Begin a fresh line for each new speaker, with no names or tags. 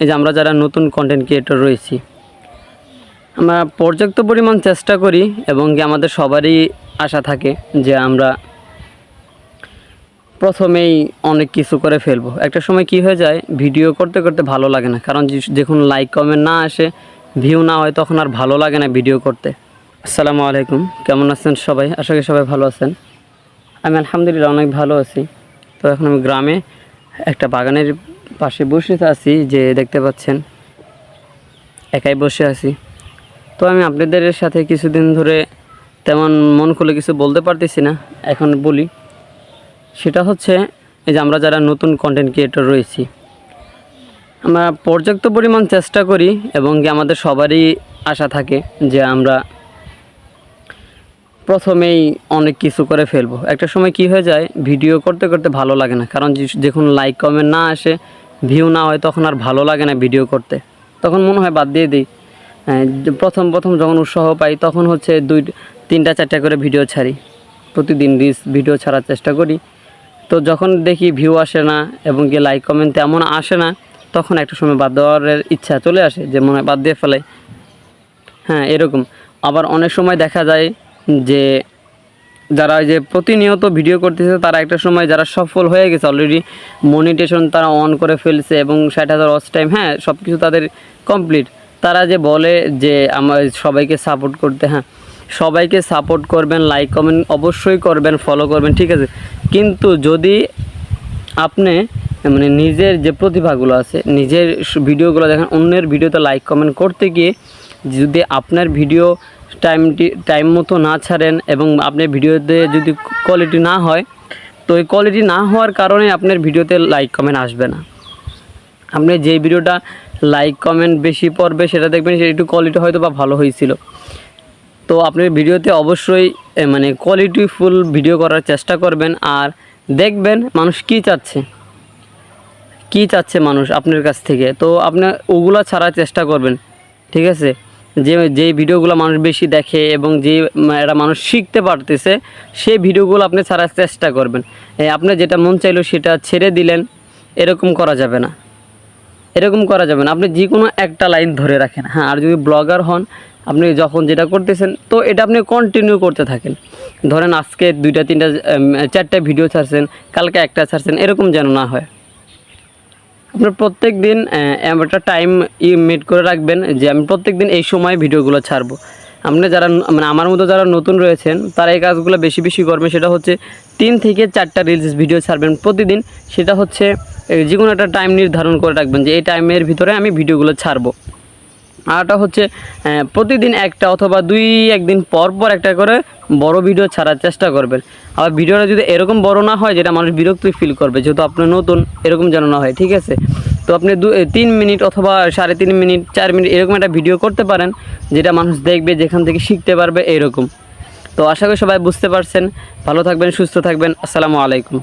এই যে আমরা যারা নতুন কন্টেন্ট ক্রিয়েটর রয়েছি, আমরা পর্যাপ্ত পরিমাণ চেষ্টা করি এবং কি আমাদের সবারই আশা থাকে যে আমরা প্রথমেই অনেক কিছু করে ফেলব। একটা সময় কি হয়ে যায় ভিডিও করতে করতে ভালো লাগে না। কারণ যখন লাইক কমেন্ট না আসে ভিউ না হয়, তখন আর ভালো লাগে না ভিডিও করতে। আসসালামু আলাইকুম। কেমন আছেন সবাই? আশা করি সবাই ভালো আছেন। আমি আলহামদুলিল্লাহ অনেক ভালো আছি। তো এখন আমি গ্রামে একটা বাগানের পাশে বসে আছি যে দেখতে পাচ্ছেন, একাই বসে আছি। তো আমি আপনাদের সাথে কিছুদিন ধরে তেমন মন খুলে কিছু বলতে পারতেছি না, এখন বলি। সেটা হচ্ছে, এই যে আমরা যারা নতুন কন্টেন্ট ক্রিয়েটর রয়েছি, আমরা পর্যাপ্ত পরিমাণ চেষ্টা করি এবং আমাদের সবারই আশা থাকে যে আমরা প্রথমেই অনেক কিছু করে ফেলব। একটা সময় কি হয়ে যায় ভিডিও করতে করতে ভালো লাগে না। কারণ যখন লাইক কমেন্ট না আসে ভিউ না হয় তখন আর ভালো লাগে না ভিডিও করতে। তখন মনে হয় বাদ দিয়ে দিই। হ্যাঁ, প্রথম প্রথম যখন উৎসাহ পাই তখন হচ্ছে দুই তিনটা চারটা করে ভিডিও ছাড়ি। প্রতিদিন রিস ভিডিও ছাড়ার চেষ্টা করি। তো যখন দেখি ভিউ আসে না এবং কি লাইক কমেন্ট তেমন আসে না তখন একটা সময় বাদ দেওয়ার ইচ্ছা চলে আসে যে মনে হয় বাদ দিয়ে ফেলে হ্যাঁ এরকম। আবার অনেক সময় দেখা যায় যে যারা যে প্রতিনিয়ত ভিডিও করতেছে, তারা একটা সময় যারা সফল হয়ে গেছে অলরেডি মনিটেশন তারা অন করে ফেলছে এবং ষাট হাজার ওয়াচ টাইম হ্যাঁ সব কিছু তাদের কমপ্লিট তারা যে বলে যে আমার সবাইকে সাপোর্ট করতে হ্যাঁ সবাইকে সাপোর্ট করবেন লাইক কমেন্ট অবশ্যই করবেন ফলো করবেন, ঠিক আছে। কিন্তু যদি আপনি মানে নিজের যে প্রতিভাগুলো আছে, নিজের ভিডিওগুলো দেখেন, অন্যের ভিডিওতে লাইক কমেন্ট করতে গিয়ে যদি আপনার ভিডিও টাইমটি টাইম মতো না ছাড়েন এবং আপনার ভিডিওতে যদি কোয়ালিটি না হয়, তো এই কোয়ালিটি না হওয়ার কারণে আপনার ভিডিওতে লাইক কমেন্ট আসবে না। আপনি যে ভিডিওটা লাইক কমেন্ট বেশি পড়বে, সেটা দেখবেন সেটা একটু কোয়ালিটি হয়তো বা ভালো হয়েছিল। তো আপনি ভিডিওতে অবশ্যই মানে কোয়ালিটিফুল ভিডিও করার চেষ্টা করবেন আর দেখবেন মানুষ কী চাচ্ছে। কী চাচ্ছে মানুষ আপনার কাছ থেকে। তো আপনি ওগুলো ছাড়ার চেষ্টা করবেন, ঠিক আছে? যে যে ভিডিওগুলো মানুষ বেশি দেখে এবং যে একটা মানুষ শিখতে পারতেছে, সেই ভিডিওগুলো আপনি ছাড়ার চেষ্টা করবেন। এই আপনার যেটা মন চাইলো সেটা ছেড়ে দিলেন, এরকম করা যাবে না। এরকম করা যাবে না। আপনি যে কোনো একটা লাইন ধরে রাখেন। হ্যাঁ আর যদি ব্লগার হন, আপনি যখন যেটা করতেছেন, তো এটা আপনি কন্টিনিউ করতে থাকেন। ধরেন আজকে দুইটা, তিনটা চারটা ভিডিও ছাড়ছেন, কালকে একটা ছাড়ছেন, এরকম যেন না হয়। আপনার প্রত্যেক দিন একটা টাইম মেড করে রাখবেন যে আমি প্রত্যেক দিন এই সময় ভিডিওগুলো ছাড়বো। আপনি যারা মানে আমার মতো যারা নতুন রয়েছেন, তারা এই কাজগুলো বেশি বেশি করবে সেটা হচ্ছে তিন থেকে চারটা রিলস ভিডিও ছাড়বেন প্রতিদিন। সেটা হচ্ছে যে কোনো একটা টাইম নির্ধারণ করে রাখবেন যে এই টাইমের ভিতরে আমি ভিডিওগুলো ছাড়বো। আরটা হচ্ছে প্রতিদিন একটা অথবা দুই, একদিন পর পর একটা করে বড় ভিডিও ছাড়ার চেষ্টা করবেন। আবার ভিডিওটা যদি এরকম বড় না হয়, যেটা মানুষ বিরক্ত ফিল করবে, যেহেতু আপনি নতুন, এরকম যেন না হয়, ঠিক আছে? তো আপনি দু তিন মিনিট অথবা সাড়ে তিন মিনিট, চার মিনিট এরকম একটা ভিডিও করতে পারেন, যেটা মানুষ দেখবে, যেখান থেকে শিখতে পারবে এরকম। তো আশা করি সবাই বুঝতে পারছেন। ভালো থাকবেন, সুস্থ থাকবেন। আসসালামু আলাইকুম।